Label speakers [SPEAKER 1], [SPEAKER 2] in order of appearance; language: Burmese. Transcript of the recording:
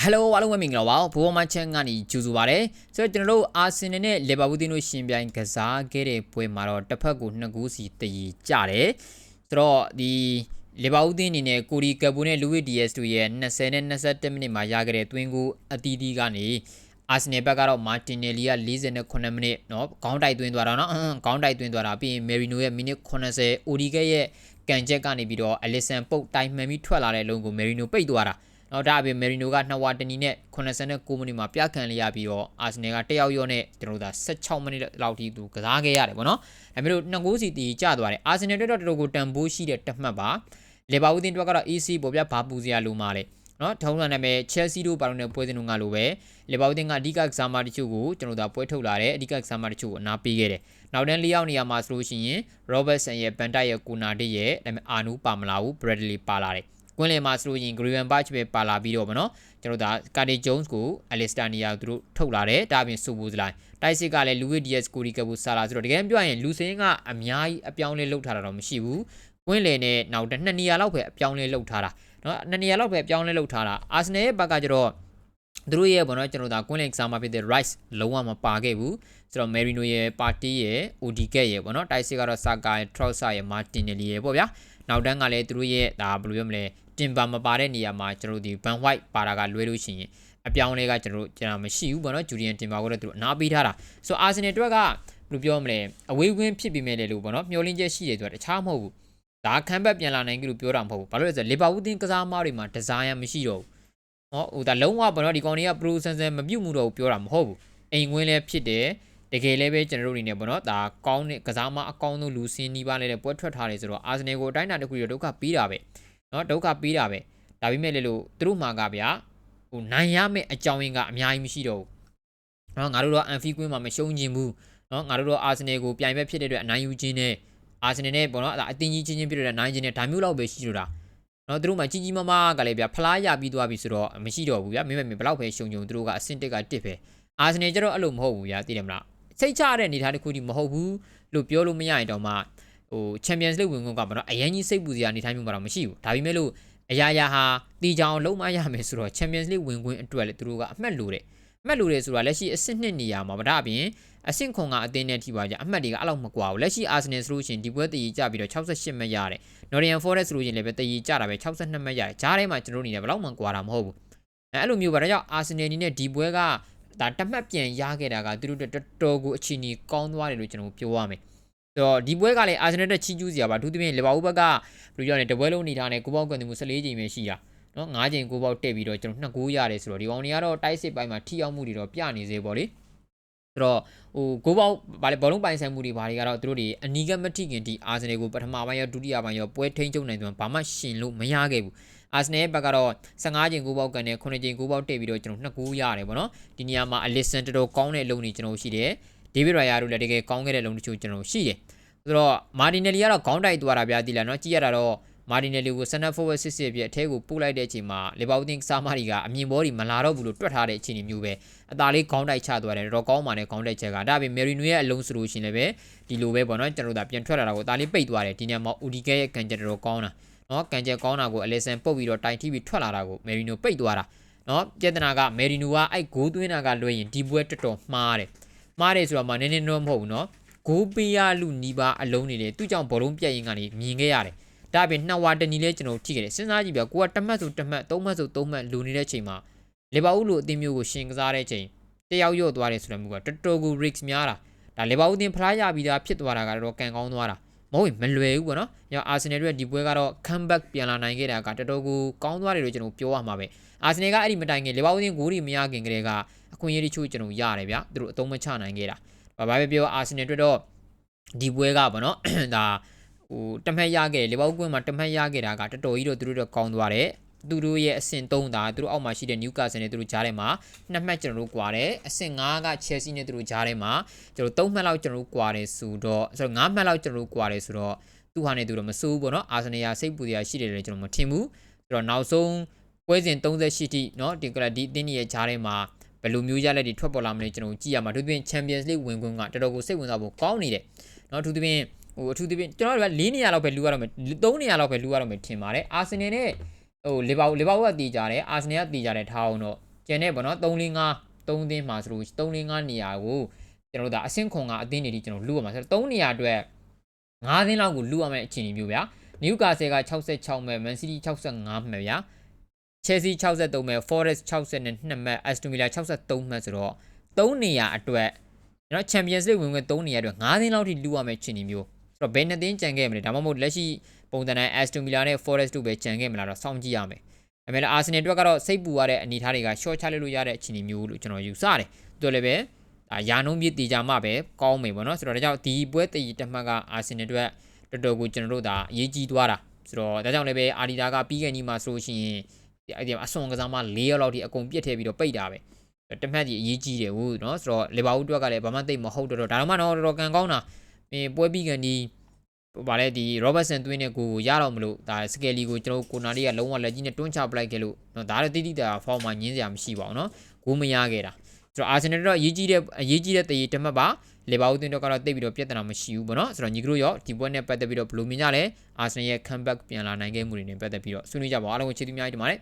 [SPEAKER 1] ဟယ်လိုအားလုံးပဲမင်္ဂလာပါဘိုးဘမချန်ကနေကြိုဆိုပါရစေ။ဆိုတော့ကျွန်တော်တို့အာဆင်နယ်နဲ့လီဗာပူးတင်းတို့ရှင်ပြိုင်ကစားခဲ့တဲ့ပွဲမှာတော့တစ်ဖက်ကို2ဂိုးစီတည်ကြတယ်။ဆိုတော့ဒီလီဗာပူးတင်းအနေနဲ့ကိုရီကပူနဲ့လူဝစ်ဒီယက်စ်တို့ရဲ့20နဲ့21မိနစ်မှာရခဲ့တဲ့ twin goal အသီးသီးကနေအာဆင်နယ်ဘက်ကတော့မာတင်နယ်လီက48မိနစ်နော်ခေါင်းတိုက်သွင်းသွားတာနော်ခေါင်းတိုက်သွင်းသွားတာပြီးရင်မယ်ရီနိုရဲ့မိနစ်80အိုဒီကက်ရဲ့ကန်ချက်ကနေပြီးတော့အလစ်ဆန်ပုတ်တိုင်မှန်ပြီးထွက်လာတဲ့အလုံးကိုမယ်ရီနိုပိတ်သွားတာ။ နော်ဒါအပြင်မယ်ရီနိုက2ဝါတနီနဲ့89မိနစ်မှာပြခံလိုက်ရပြီးတော့အာဆင်နယ်ကတယောက်ရော့နဲ့ကျွန်တော်တို့ဒါ16မိနစ်လောက်ထိသူကစားခဲ့ရတယ်ပေါ့နော်ဒါပေမဲ့လို့2ဂိုးစီတီကျသွားတယ်အာဆင်နယ်အတွက်တော့တော်တော်ကိုတန်ဖိုးရှိတဲ့တမှတ်ပါလေဘာဦးတင်အတွက်ကတော့ AC ပေါ်ပြဘာပူစရာလိုမှာလေနော်ထုံးစံနာမည် Chelsea တို့ပါတော့တဲ့ပွဲစဉ်တို့ကလိုပဲလေဘာဦးတင်ကအဓိကကစားမတချို့ကိုကျွန်တော်တို့ပွဲထုတ်လာတယ်အဓိကကစားမတချို့ကိုအနာပေးခဲ့တယ်နောက်တန်း၄ယောက်နေရာမှာဆိုလို့ရှိရင် Robertson ရဲ့ Van Dijk ရဲ့ Konate ရဲ့ဒါပေမဲ့အာနူပါမလာဘူး Bradley ပါလာတယ် ကွင်းလယ်မှာဆိုလို့ရင် Green Batch ပဲပါလာပြီးတော့ဗောနော်ကျွန်တော်ဒါ Cardi Jones ကို Alistair Nia သူတို့ထုတ်လာတယ်ဒါအပြင်စူဘူစလိုင်းတိုက်စစ်ကလည်း Louis Diaz ကိုရီကဘူဆာလာဆိုတော့တကယ်ပြောရရင်လူစင်းကအများကြီးအပြောင်းလဲလုပ်ထားတာတော့မရှိဘူးကွင်းလယ်နဲ့နောက်တစ်နှစ်နေရာလောက်ပဲအပြောင်းလဲလုပ်ထားတာနော်နှစ်နေရာလောက်ပဲအပြောင်းလဲလုပ်ထားတာ Arsenal ရဲ့ဘက်ကကျတော့သူတို့ရဲ့ဘောနော်ကျွန်တော်ဒါကွင်းလယ်ကစားမှာဖြစ်တဲ့ Rice လုံးဝမပါခဲ့ဘူးဆိုတော့ Merino ရဲ့ Party ရဲ့ Odiget ရဲ့ဘောနော်တိုက်စစ်ကတော့ Saka ရဲ့ Trossard ရဲ့ Martinelli ရဲ့ပေါ့ဗျာ နောက်တန်းကလည်းသူတို့ရဲ့ဒါဘယ်လိုပြောမလဲတင်ပါမပါတဲ့နေရာမှာကျွန်တော်တို့ဒီ Van White ပါတာကလွဲလို့ရှိရင်အပြောင်းလဲကကျွန်တော်တို့ကျွန်တော်မရှိဘူးပေါ့နော်ဂျူရီယန်တင်ပါကိုတော့သူတို့အနာပေးထားတာဆိုအာဆင်နယ်အတွက်ကဘယ်လိုပြောမလဲအဝေးကွင်းဖြစ်ပြီးမဲ့လေလို့ပေါ့နော်မျောလင်းချက်ရှိတယ်ဆိုတာတခြားမဟုတ်ဘူးဒါခံဘက်ပြန်လာနိုင်ကြလို့ပြောတာမဟုတ်ဘူးဘာလို့လဲဆိုတော့လီဗာပူးတင်းကစားသမားတွေမှာဒီဇိုင်းမရှိတော့ဘူးဟောဟိုဒါလုံးဝပေါ့နော်ဒီကောင်တွေကပရိုဆန်ဆန်မပြုတ်မှုတော့ပြောတာမဟုတ်ဘူးအိမ်ကွင်းလည်းဖြစ်တယ် တကယ်လည်းပဲကျွန်တော်တို့အနေနဲ့ပေါ့နော်ဒါကောင်းတဲ့ကစားမအကောင်းဆုံးလူစင်းနီးပါးလည်းပွဲထွက်ထားတယ်ဆိုတော့အာဆင်နယ်ကိုအတိုင်းအတာတစ်ခုရဒုက္ခပေးတာပဲနော်ဒုက္ခပေးတာပဲဒါပေမဲ့လေလို့သူတို့မှာကဗျာဟိုနိုင်ရမယ့်အကြောင်းရင်းကအများကြီးမရှိတော့ဘူးနော်ငါတို့တော့အန်ဖီကွင်းမှာမရှုံးခြင်းဘူးနော်ငါတို့တော့အာဆင်နယ်ကိုပြိုင်ဘက်ဖြစ်တဲ့အတွက်အနိုင်ယူခြင်းနဲ့အာဆင်နယ်နဲ့ပေါ့နော်အတင်းကြီးချင်းချင်းဖြစ်တဲ့နိုင်ခြင်းနဲ့ဒါမျိုးလောက်ပဲရှိတော့တာနော်သူတို့မှကြီးကြီးမားမားကလည်းဗျာဖလားရပြီးသွားပြီဆိုတော့မရှိတော့ဘူးဗျာမိမမေဘလောက်ပဲရှုံကြုံသူတို့ကအဆင့်တက်ကတစ်ပဲအာဆင်နယ်ကျတော့အဲ့လိုမဟုတ်ဘူးဗျာသိတယ်မလား စိတ်ချရတဲ့အနေအထားတစ်ခုတည်းမဟုတ်ဘူးလို့ပြောလို့မရရင်တော့မှဟိုချန်ပီယံစ်လိဂ်ဝင်ခွင့်ကမတော့အရင်ကြီးစိတ်ပူစရာအနေအထားမျိုးမှာတော့မရှိဘူးဒါပေမဲ့လို့အရာရာဟာတီချောင်လုံးမရမယ်ဆိုတော့ Champions League ဝင်ခွင့်အတွက်လေသူတို့ကအမှတ်လိုတယ်အမှတ်လိုတယ်ဆိုတာလက်ရှိအဆင့်နှစ်နေရာမှာဗဒါအပြင်အဆင့်ခွန်ကအသင်းနဲ့ထိပါကြအမှတ်တွေကအဲ့လောက်မကွာဘူးလက်ရှိ Arsenal ဆိုလို့ရှိရင်ဒီပွဲတည်ကြပြီးတော့68မှတ်ရတယ် Nottingham Forest ဆိုလို့ရှိရင်လည်းပဲတည်ကြတာပဲ62မှတ်ရတယ်ဂျားထဲမှာကျွန်တော်တို့နေတယ်ဘယ်လောက်မှကွာတာမဟုတ်ဘူးအဲအဲ့လိုမျိုးပါဒါကြောင့် Arsenal အနေနဲ့ဒီပွဲက ဒါတမှတ်ပြန်ရခဲ့တာကသူတို့တော်တော်ကိုအခြေအနေကောင်းသွားတယ်လို့ကျွန်တော်ပြောရမယ်ဆိုတော့ဒီပွဲကလည်း Arsenal တက်ချီးကျူးစရာပါအထူးသဖြင့်လီဗာပူးဘက်ကဘယ်လိုပြောလဲတပွဲလုံးနေထားတဲ့ကိုပေါက်ကွန်တီမှု14ချိန်ပဲရှိတာနော်9ချိန်ကိုပေါက်တက်ပြီးတော့ကျွန်တော်2ဂိုးရတယ်ဆိုတော့ဒီကောင်တွေကတော့တိုက်စစ်ပိုင်းမှာထိရောက်မှုတွေတော့ပြနေသေးပေါ့လေဆိုတော့ဟိုဂိုးပေါက်ဗာလေဘောလုံးပိုင်ဆိုင်မှုတွေဘာတွေကတော့သူတို့တွေအနီးကမထိခင်ဒီအာဆင်နယ်ကိုပထမပိုင်းရောဒုတိယပိုင်းရောပွဲထိန်းချုပ်နိုင်တယ်ဘာမှရှင်လို့မရခဲ့ဘူး အာဆင်နယ်ဘက်ကတော့15ချိန်ဂိုးပေါက်ကန်နဲ့9ချိန်ဂိုးပေါက်တက်ပြီးတော့ကျွန်တော်2ဂိုးရတယ်ပေါ့နော်ဒီနေရာမှာအလစ်ဆန်တော်တော်ကောင်းတဲ့အလုံးတွေကျွန်တော်ရှိတယ်ဒေးဗစ်ရိုင်ယာတို့လည်းတကယ်ကောင်းခဲ့တဲ့အလုံးတချို့ကျွန်တော်ရှိတယ်ဆိုတော့မာတီနယ်လီကတော့ခေါင်းတိုက်သွားတာဗျာတိလာနော်ကြည့်ရတာတော့မာတီနယ်လီကို center forward စစ်စစ်ပြအထဲကိုပို့လိုက်တဲ့အချိန်မှာလီဗာပူးတင်းစားမတွေကအမြင်ဘောတွေမလာတော့ဘူးလို့တွက်ထားတဲ့အခြေအနေမျိုးပဲအသာလေးခေါင်းတိုက်ချသွားတယ်တော့ကောင်းပါနဲ့ခေါင်းတိုက်ချက်ကဒါပေမဲ့မယ်ရီနိုရဲ့အလုံးဆိုလို့ရှိရင်လည်းပဲဒီလိုပဲပေါ့နော်ကျွန်တော်တို့ဒါပြန်ထွက်လာတာကိုအသာလေးပိတ်သွားတယ်ဒီနေရာမှာအူဒီကဲရဲ့ကန်ချက်တော်ကောင်းတာ နော်ကန်ချက်ကောင်းတာကိုအလီဆန်ပုတ်ပြီးတော့တိုင်ထိပြီးထွက်လာတာကိုမယ်ရီနိုပိတ်သွားတာနော်ပြဿနာကမယ်ရီနိုကအဲ့ဂိုးသွင်းတာကလွှဲရင်ဒီပွဲတော်တော်မှားတယ်မှားတယ်ဆိုတော့မှနည်းနည်းတော့မဟုတ်ဘူးနော်ဂိုးပေးရလူနီးပါအလုံးနေလေသူ့ကြောင့်ဘောလုံးပြက်ရင်ကနေမြင်ခဲ့ရတယ်ဒါပြင်နှစ်ဝါတနီလဲကျွန်တော်ကြည့်ခဲ့တယ်စဉ်းစားကြည့်ပြကိုကတမတ်ဆိုတမတ်သုံးမတ်ဆိုသုံးမတ်လူနေတဲ့ချိန်မှာလေဘာဦးလိုအသင်းမျိုးကိုရှင်ကစားတဲ့ချိန်တယောက်ရော့သွားတယ်ဆိုတဲ့မျိုးကတော်တော်ကို risk များတာဒါလေဘာဦးတင်ဖလားရပြီးသားဖြစ်သွားတာကတော့ကန်ကောင်းသွားတာ မဟုတ်ရင်မလွယ်ဘူးပေါ့နော်။ညအာဆင်နယ်တို့ဒီပွဲကတော့ comeback ပြန်လာနိုင်ခဲ့တာကတော်တော်ကိုကောင်းသွားတယ်လို့ကျွန်တော်ပြောရမှာပဲ။အာဆင်နယ်ကအဲ့ဒီမတိုင်ခင်လေဘာဦးတင်ဂိုးတွေမရခင်ကတည်းကအခွင့်အရေးတချို့ကျွန်တော်ရတယ်ဗျာ။သူတို့အသုံးမချနိုင်ခဲ့တာ။ဘာပဲပြောအာဆင်နယ်တို့တော့ဒီပွဲကပေါ့နော်။ဒါဟိုတမတ်ရခဲ့လေဘောက်ကွင်းမှာတမတ်ရခဲ့တာကတော်တော်ကြီးတော့သူတို့တော့ကောင်းသွားတယ် သူတို့ရဲ့အဆင့်3ဒါသူတို့အောက်မှာရှိတဲ့ Newcastle နဲ့သူတို့ကြားထဲမှာနှစ်မှတ်ကျွန်တော်တို့ကွာတယ်အဆင့်5က Chelsea နဲ့သူတို့ကြားထဲမှာကျွန်တော်3မှတ်လောက်ကျွန်တော်တို့ကွာတယ်ဆိုတော့ဆိုတော့5မှတ်လောက်ကျွန်တော်တို့ကွာတယ်ဆိုတော့သူဟာနဲ့သူတော့မစိုးဘူးပေါ့နော်အာဆင်နယ်စိတ်ပူစရာရှိတယ်လေကျွန်တော်မထင်ဘူးဆိုတော့နောက်ဆုံးပွဲစဉ်38တိเนาะဒီကလဒီတင်းရဲ့ကြားထဲမှာဘယ်လိုမျိုးရလက်တွေထွက်ပေါ်လာမလဲကျွန်တော်ကြည့်ရမှာသူပြင် Champions League ဝင်ခွင့်ကတော်တော်ကိုစိတ်ဝင်စားဖို့ကောင်းနေတယ်เนาะသူပြင်ဟိုအထူးသဖြင့်ကျွန်တော်တို့က၄နေရာလောက်ပဲလူရတော့မယ်၃နေရာလောက်ပဲလူရတော့မယ်ထင်ပါတယ်အာဆင်နယ်နဲ့ ဟိုလီဗာပူးလီဗာပူးကတည်ကြတယ်အာဆင်နယ်ကတည်ကြတယ်ထားအောင်တော့ကျန်တဲ့ပေါ့နော်3 4 5 3သင်းမှာဆိုလို့3 4 5နေရာကိုကျွန်တော်တို့ဒါအဆင့်ခွန်ကအသင်းတွေဒီကျွန်တော်လူရမှာဆိုတော့3နေရာအတွက်9သင်းလောက်ကိုလူရမယ့်အခြေအနေမျိုးဗျာနယူကာဆယ်က66မဲ့မန်စီးတီး65မဲ့ဗျာချယ်ဆီ63မဲ့ Forest 62မဲ့ Aston Villa 63မဲ့ဆိုတော့3နေရာအတွက်ကျွန်တော် Champions League ဝင်ဝင်3နေရာအတွက်9သင်းလောက်ထိလူရမယ့်အခြေအနေမျိုးဆို တော့ဘယ်နှစ်သင်းကြံခဲ့မလဲဒါမှမဟုတ်လက်ရှိပုံစံတိုင်း Aston Villa နဲ့ Forest တို့ပဲကြံခဲ့မလားတော့စောင့်ကြည့်ရမယ်ဒါပေမဲ့အာဆင်နယ်အတွက်ကတော့စိတ်ပူရတဲ့အနေအထားတွေက short ချလိုက်လို့ရတဲ့အခြေအနေမျိုးလို့ကျွန်တော်ယူဆတယ်သူလည်းပဲဒါယာနုံးပြည့်တေချာမှပဲကောင်းမယ်ပေါ့နော်ဆိုတော့ဒါကြောင့်ဒီပွဲတည်တက်မှတ်ကအာဆင်နယ်အတွက်တော်တော်ကိုကျွန်တော်တို့ဒါအရေးကြီးသွားတာဆိုတော့ဒါကြောင့်လည်းပဲအာဒီတာကပြီးခဲ့နီးမှာဆိုလို့ရှိရင်ဒီအဲ့ဒီအဆွန်ကစားမ၄ရက်လောက်ထိအကုန်ပြစ်ထည့်ပြီးတော့ပိတ်တာပဲတမတ်ကြီးအရေးကြီးတယ်ဟုတ်နော်ဆိုတော့လီဗာပူးအတွက်ကလည်းဘာမှသိမဟုတ်တော့တော့ဒါတော့မှတော့တော်တော်ကန်ကောင်းတာ အင်းပွဲပြီးကန်ဒီဗာလေဒီ Robertson သွင်းတဲ့ကိုကိုရတော့မလို့ဒါစကယ်လီကိုကျွန်တော်ကိုနာရီကလုံးဝလက်ကြီးနဲ့တွန်းချပလိုက်ခဲ့လို့နော်ဒါလည်းတိတိတာဖောင်းမှာညင်းစရာမရှိပါဘူးနော်ဂိုးမရခဲ့တာဆိုတော့အာဆင်နယ်တော့အရေးကြီးတဲ့အရေးကြီးတဲ့တရေတမတ်ပါလေဘာဦးတင်တော့ကတော့တိတ်ပြီးတော့ပြဿနာမရှိဘူးပေါ့နော်ဆိုတော့ညီကတို့ရောဒီပွဲနဲ့ပတ်သက်ပြီးတော့ဘယ်လိုမြင်ကြလဲအာဆင်နယ်ရဲ့ comeback ပြန်လာနိုင်ခဲ့မှုတွေနဲ့ပတ်သက်ပြီးတော့ဆွေးနွေးကြပါဦးအားလုံးကိုချစ်သူများကြီးတင်ပါတယ်